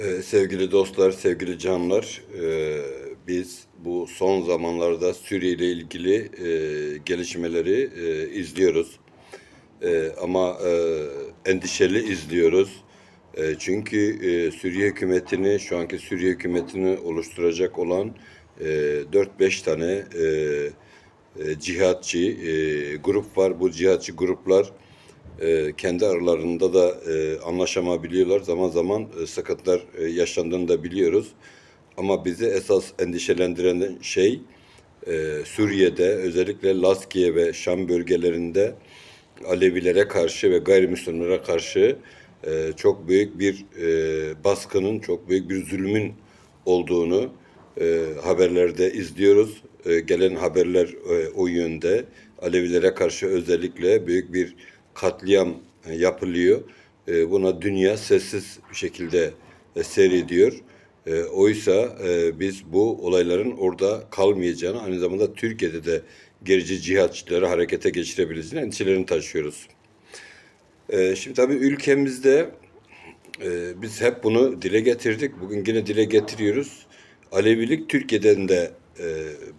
Ee, sevgili dostlar, sevgili canlar, e, biz bu son zamanlarda Suriye ile ilgili e, gelişmeleri e, izliyoruz. E, ama e, endişeli izliyoruz. E, çünkü e, Suriye hükümetini, şu anki Suriye hükümetini oluşturacak olan e, 4-5 tane e, e, cihatçı e, grup var. Bu cihatçı gruplar e, kendi aralarında da e, anlaşamabiliyorlar. Zaman zaman e, sıkıntılar e, yaşandığını da biliyoruz. Ama bizi esas endişelendiren şey e, Suriye'de özellikle Laskiye ve Şam bölgelerinde Alevilere karşı ve gayrimüslimlere karşı e, çok büyük bir e, baskının, çok büyük bir zulmün olduğunu e, haberlerde izliyoruz. E, gelen haberler e, o yönde. Alevilere karşı özellikle büyük bir katliam e, yapılıyor. E, buna dünya sessiz bir şekilde e, seyrediyor. E, oysa biz bu olayların orada kalmayacağını, aynı zamanda Türkiye'de de gerici cihatçıları harekete geçirebileceğini endişelerini taşıyoruz. Şimdi tabii ülkemizde biz hep bunu dile getirdik. Bugün yine dile getiriyoruz. Alevilik Türkiye'den de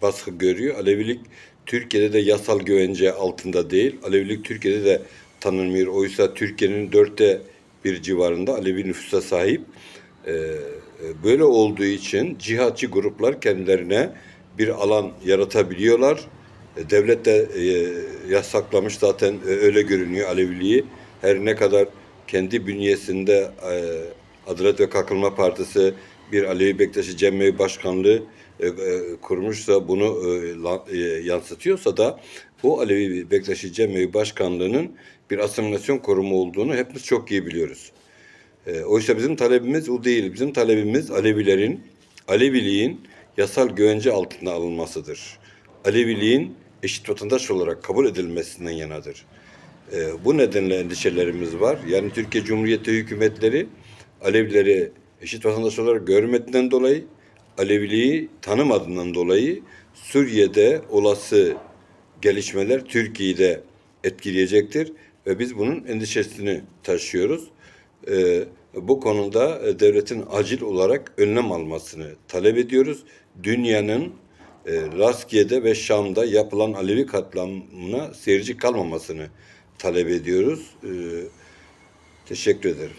baskı görüyor. Alevilik Türkiye'de de yasal güvence altında değil. Alevilik Türkiye'de de tanınmıyor. Oysa Türkiye'nin dörtte bir civarında Alevi nüfusa sahip. E, e, böyle olduğu için cihatçı gruplar kendilerine bir alan yaratabiliyorlar. E, Devlet de e, yasaklamış zaten öyle görünüyor Aleviliği. Her ne kadar kendi bünyesinde e, Adalet ve Kalkınma Partisi bir Alevi Bektaşi Cemmevi Başkanlığı e, e, kurmuşsa bunu e, la- e, yansıtıyorsa da bu Alevi Bektaşi Cemmevi Başkanlığı'nın bir asimilasyon kurumu olduğunu hepimiz çok iyi biliyoruz. E, oysa bizim talebimiz o değil. Bizim talebimiz Alevilerin, Aleviliğin yasal güvence altına alınmasıdır. Aleviliğin eşit vatandaş olarak kabul edilmesinden yanadır. E, bu nedenle endişelerimiz var. Yani Türkiye Cumhuriyeti hükümetleri Alevileri eşit vatandaş olarak görmediğinden dolayı, Aleviliği tanımadığından dolayı Suriye'de olası gelişmeler Türkiye'de etkileyecektir ve biz bunun endişesini taşıyoruz. Ee, bu konuda e, devletin acil olarak önlem almasını talep ediyoruz. Dünyanın e, Laskiye'de ve Şam'da yapılan Alevi katliamına seyirci kalmamasını talep ediyoruz. Ee, teşekkür ederim.